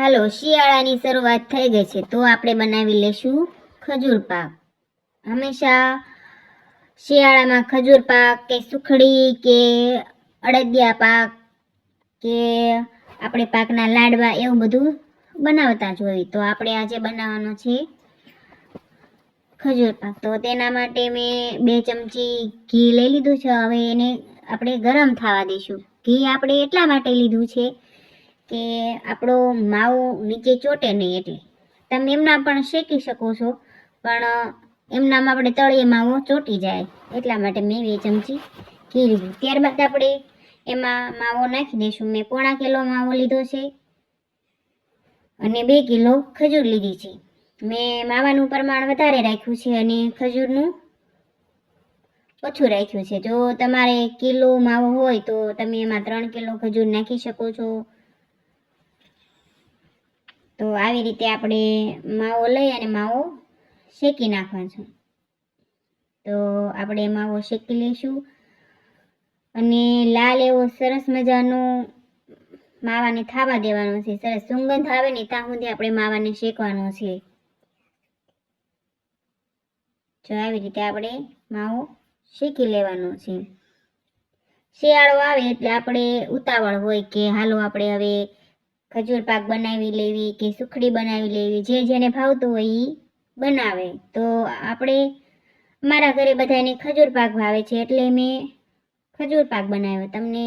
હાલો, શિયાળાની શરૂઆત થઈ ગઈ છે, તો આપણે બનાવી લેશું ખજૂર પાક. હંમેશા શિયાળામાં ખજૂર પાક કે સુખડી કે અડદિયા પાક કે આપણે પાકના લાડવા એવું બધું બનાવતા જ હોય. તો આપણે આજે બનાવવાનો છે ખજૂર પાક. તો તેના માટે મેં બે ચમચી ઘી લઈ લીધું છે. હવે એને આપણે ગરમ થવા દઈશું. ઘી આપણે એટલા માટે લીધું છે કે આપણો માવો નીચે ચોટે નહીં એટલે. તમે એમના પણ શેકી શકો છો, પણ એમનામાં આપણે તળીએ માવો ચોટી જાય. એટલા માટે મેં બે ચમચી ઘી લીધું. ત્યારબાદ આપણે એમાં માવો નાખી દઈશું. મેં પોણા કિલો માવો લીધો છે અને બે કિલો ખજૂર લીધી છે. મેં માવાનું પ્રમાણ વધારે રાખ્યું છે અને ખજૂરનું ઓછું રાખ્યું છે. જો તમારે કિલો માવો હોય તો તમે એમાં ત્રણ કિલો ખજૂર નાખી શકો છો. તો આવી રીતે આપણે માવો લઈ અને માવો શેકી નાખવાનો તો આપણે માવો શેકી લઈશું. અને લાલ એવો સરસ મજાનો માવાને થાવા દેવાનો છે. સરસ સુગંધ આવે ને ત્યાં સુધી આપણે માવાને શેકવાનો છે. જો આવી રીતે આપણે માવો શેકી લેવાનો છે. શિયાળો આવે એટલે આપણે ઉતાવળ હોય કે હાલો આપણે હવે ખજૂર પાક બનાવી લેવી કે સુખડી બનાવી લેવી, જે જેને ભાવતું હોય એ બનાવે. તો આપણે મારા ઘરે બધાને ખજૂર પાક ભાવે છે એટલે મેં ખજૂર પાક બનાવ્યો. તમને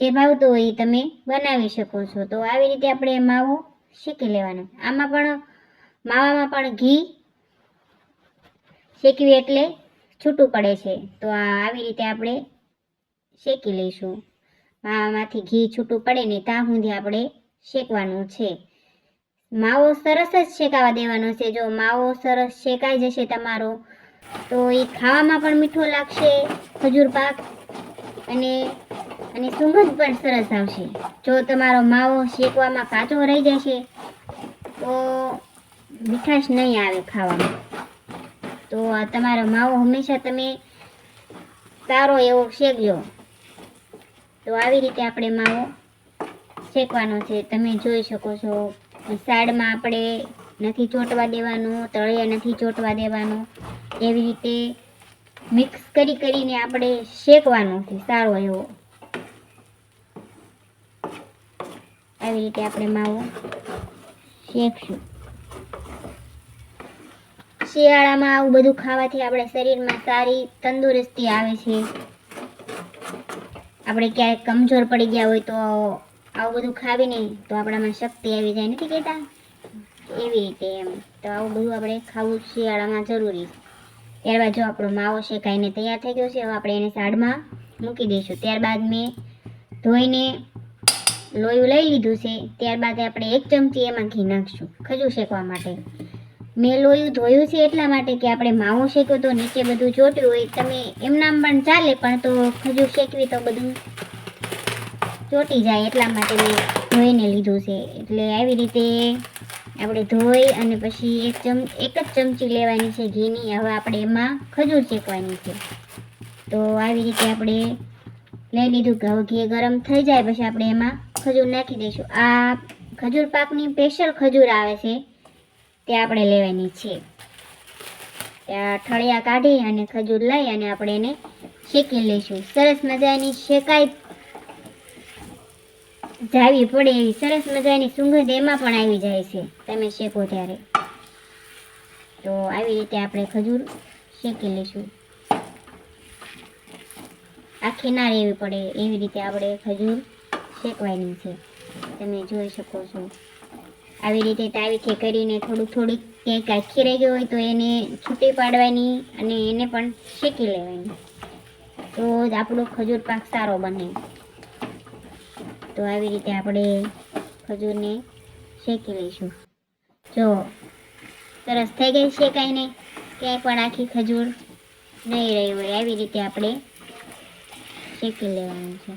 જે ભાવતું હોય એ તમે બનાવી શકો છો. તો આવી રીતે આપણે માવો શેકી લેવાનો. આમાં પણ, માવામાં પણ ઘી શેકવી એટલે છૂટું પડે છે. તો આવી રીતે આપણે શેકી લઈશું. માવામાંથી ઘી છૂટું પડે ને ત્યાં સુધી આપણે શેકવાનું છે. માવો સરસ જ શેકાવા દેવાનો છે. જો માવો સરસ શેકાઈ જશે તમારો, તો એ ખાવામાં પણ મીઠો લાગશે, ખજૂર પાક અને અને સુગંધ પણ સરસ આવશે. જો તમારો માવો શેકવામાં કાચો રહી જશે, તો મીઠાશ નહીં આવે ખાવામાં. તો તમારો માવો હંમેશા તમે સારો એવો શેકજો તો આવી રીતે આપણે માવો શેકવાનો છે. તમે જોઈ શકો છો. સાડમાં આપણે નથી ચોંટવા દેવાનું, તળિયા નથી ચોંટવા દેવાનું. એવી રીતે મિક્સ કરી કરીને આપણે શેકવાનો છે, સારો એવો. આવી રીતે આપણે માવો શેકશું. શિયાળામાં આવું બધું ખાવાથી આપણા શરીરમાં સારી તંદુરસ્તી આવે છે. આપણે ક્યારેક કમજોર પડી ગયા હોય તો આવું બધું ખાવીને તો આપણામાં શક્તિ આવી જાય નથી કહેતા એવી રીતે એમ. તો આવું બધું આપણે ખાવું શિયાળામાં જરૂરી છે. ત્યારબાદ જો આપણો માવો શેકાઈને તૈયાર થઈ ગયો છે, હવે આપણે એને સાડમાં મૂકી દઈશું. ત્યારબાદ મેં ધોઈને લોયું લઈ લીધું છે. ત્યારબાદ આપણે એક ચમચી એમાં ઘી નાખશું, ખજૂર શેકવા માટે. મેં લોયું ધોયું છે એટલા માટે કે આપણે માવો શેક્યો તો નીચે બધું ચોટ્યું હોય. તમે એમનામ પણ ચાલે, પણ તો ખજૂર શેકવી તો બધું ચોટી જાય એટલા માટે મેં ધોઈને લીધું છે. એટલે આવી રીતે આપણે ધોઈ અને પછી એક ચમ, એક જ ચમચી લેવાની છે ઘીની. હવે આપણે એમાં ખજૂર શેકવાની છે. તો આવી રીતે આપણે લઈ લીધું કે હવે ઘી ગરમ થઈ જાય પછી આપણે એમાં ખજૂર નાખી દઈશું. આ ખજૂર પાકની સ્પેશિયલ ખજૂર આવે છે, તે આપણે લેવાની છે. ત્યાં ઠળિયા કાઢી અને ખજૂર લઈ અને આપણે એને શેકી લઈશું. સરસ મજાની શેકાઈ જાવી પડે એવી સરસ મજાની સુગંધ એમાં પણ આવી જાય છે. તમે શેકો ત્યારે. તો આવી રીતે આપણે ખજૂર શેકી લઈશું. આખી ના રહેવી પડે એવી રીતે આપણે ખજૂર શેકવાની છે. તમે જોઈ શકો છો. આવી રીતે તાવીથી કરીને થોડુંક થોડીક ક્યાંક આખી રહી ગઈ હોય તો એને છૂટી પાડવાની અને એને પણ શેકી લેવાની. તો જ આપણો ખજૂર પાક સારો બને. તો આવી રીતે આપણે ખજૂરને શેકી લઈશું. જો, સરસ થઈ ગઈ શેકાઈને ક્યાંય પણ આખી ખજૂર નહીં રહી હોય. આવી રીતે આપણે શેકી લેવાનું છે.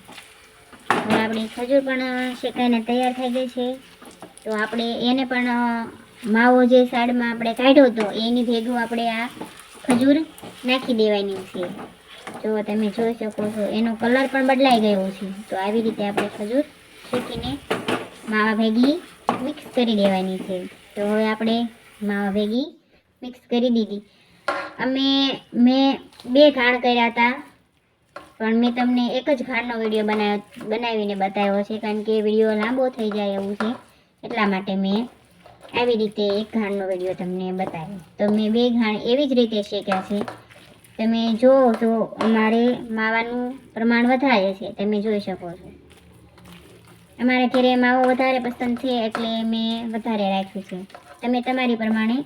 હવે આપણી ખજૂર પણ શેકાઈને તૈયાર થઈ ગઈ છે. તો આપણે એને પણ માવો જે સાડમાં આપણે કાઢ્યો હતો, એની ભેગું આપણે આ ખજૂર નાખી દેવાની છે. જો તમે જોઈ શકો છો, એનો કલર પણ બદલાઈ ગયો છે. તો આવી રીતે આપણે ખજૂર શેકીને માવા ભેગી મિક્સ કરી દેવાની છે. તો હવે આપણે માવા ભેગી મિક્સ કરી દીધી. અમે, મેં બે ઘાણ કર્યા હતા, પણ મેં તમને એક જ ઘાણનો વીડિયો બનાવ્યો બનાવીને બતાવ્યો છે, કારણ કે વીડિયો લાંબો થઈ જાય એવું છે. એટલા માટે મેં આવી રીતે એક ઘાણનો વીડિયો તમને બતાવ્યો. તો મેં બે ઘાણ એવી જ રીતે શેક્યા છે. તમે જો તો અમારે માવાનું પ્રમાણ વધારે છે, તમે જોઈ શકો છો. અમારે ઘરે માવો વધારે પસંદ છે એટલે મેં વધારે રાખ્યું છે. તમે તમારી પ્રમાણે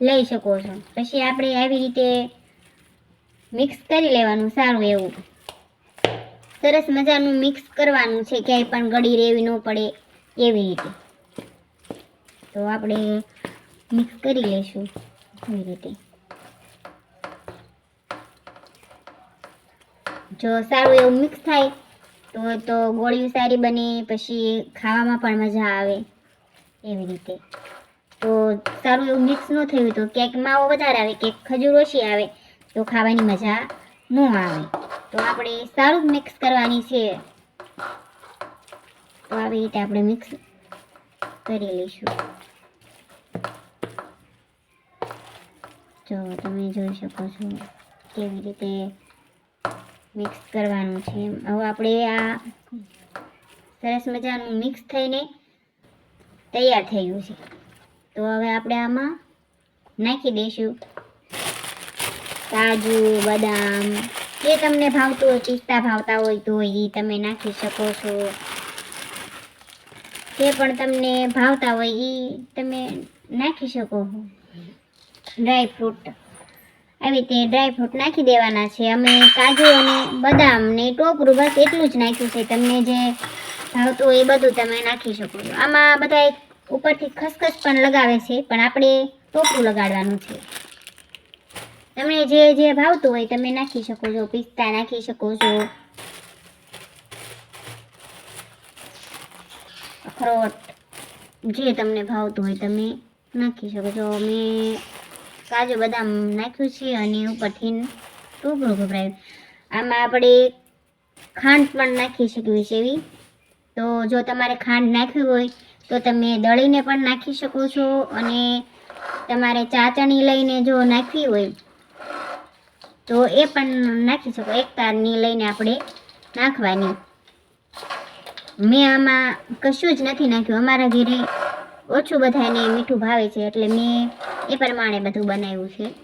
લઈ શકો છો. પછી આપણે આવી રીતે મિક્સ કરી લેવાનું સારું એવું. સરસ મજાનું મિક્સ કરવાનું છે, ક્યાંય પણ ગળી રેવી ન પડે એવી રીતે. તો આપણે મિક્સ કરી લઈશું. એવી રીતે. જો સારું એવું મિક્સ થાય, તો તો ગોળીઓ સારી બને, પછી ખાવામાં પણ મજા આવે એવી રીતે. તો સારું એવું મિક્સ ન થયું તો કેકમાં માવો વધારે આવે કેક ખજૂર ઓછી આવે, તો ખાવાની મજા ન આવે. તો આપણે સારું મિક્સ કરવાની છે. તો આવી રીતે આપણે મિક્સ કરી લઈશું. જો તમે જોઈ શકો છો કેવી રીતે મિક્સ કરવાનું છે. હવે આપણે આ સરસ મજાનું મિક્સ થઈને તૈયાર થઈ ગયું છે. તો હવે આપણે આમાં નાખી દઈશું. કાજુ, બદામ, જે તમને ભાવતું હોય, પિસ્તા ભાવતા હોય તો એ તમે નાખી શકો છો. જે પણ તમને ભાવતા હોય એ તમે નાખી શકો છો. ડ્રાય ફ્રૂટ આવી રીતે ડ્રાય ફ્રૂટ નાખી દેવાના છે. અમે કાજુ અને બદામ ને ટોપરું બસ એટલું જ નાખ્યું છે. તમને જે ભાવતું હોય એ બધું તમે નાખી શકો છો. આમાં બધા ઉપરથી ખસખસ પણ લગાવે છે, પણ આપણે ટોપરું લગાડવાનું છે. તમને જે જે ભાવતું હોય તમે નાખી શકો છો, પિસ્તા નાખી શકો છો. અખરોટ જે તમને ભાવતું હોય તમે નાખી શકો છો. મેં કાજુ બદામ નાખ્યું છે અને ઉપરથી ટુકડું ગભરાયું. આમાં આપણે ખાંડ પણ નાખી શકીએ છીએ એવી. તો જો તમારે ખાંડ નાખવી હોય, તો તમે દળીને પણ નાખી શકો છો અને તમારે ચાચણી લઈને જો નાખવી હોય, તો એ પણ નાખી શકો. એક તારની લઈને આપણે નાખવાની. મેં આમાં કશું જ નથી નાખ્યું. અમારા ઘરે ઓછું બધાને મીઠું ભાવે છે, એટલે મેં એ પ્રમાણે બધું બનાવ્યું છે.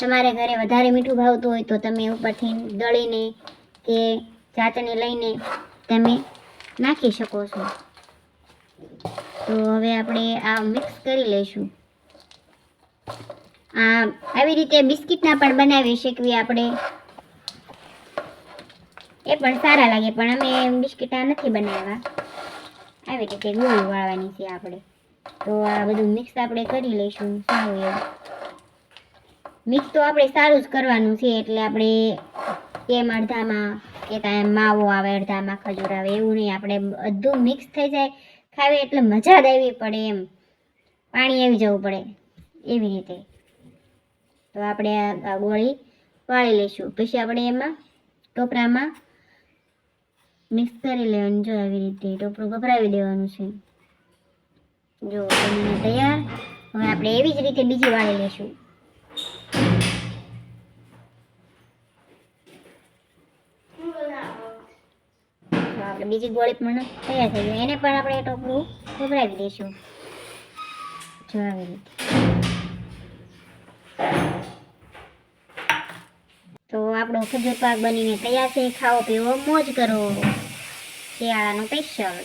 તમારે ઘરે વધારે મીઠું ભાવતું હોય તો તમે ઉપરથી દળીને કે જાતને લઈને તમે નાખી શકો છો. તો હવે આપણે આ મિક્સ કરી લઈશું. આ આવી રીતે બિસ્કિટના પણ બનાવી શકીએ આપણે. એ પણ સારા લાગે, પણ અમે બિસ્કિટા નથી બનાવ્યા. આવી રીતે ગોળી વાળવાની છે આપણે. તો આ બધું મિક્સ આપણે કરી લઈશું સારું એવું મિક્સ તો આપણે સારું જ કરવાનું છે, એટલે આપણે કેમ અડધામાં કે કાંઈ માવો આવે, અડધામાં ખજૂર આવે, એવું નહીં. આપણે બધું મિક્સ થઈ જાય ખાવી એટલે મજા જ આવી પડે એમ. પાણી આવી જવું પડે, એવી રીતે. તો આપણે આ ગોળી વાળી લઈશું. પછી આપણે એમાં ટોપરામાં મિક્સ કરી લેવાનું, જો આવી રીતે ટોપરું ગભરાવી દેવાનું છે. જો, બનીને તૈયાર. હવે આપણે એવી જ રીતે બીજી વાળી લઈશું. તો આપણે બીજી ગોળી પણ તૈયાર થઈ ગઈ. એને પણ આપણે ટોપરું ખોબરાવી દઈશું. જો રીતે તો આપણો ખજૂર પાક બનીને તૈયાર છે. ખાઓ પીવો, મોજ કરો. શિયાળાનો સ્પેશિયલ.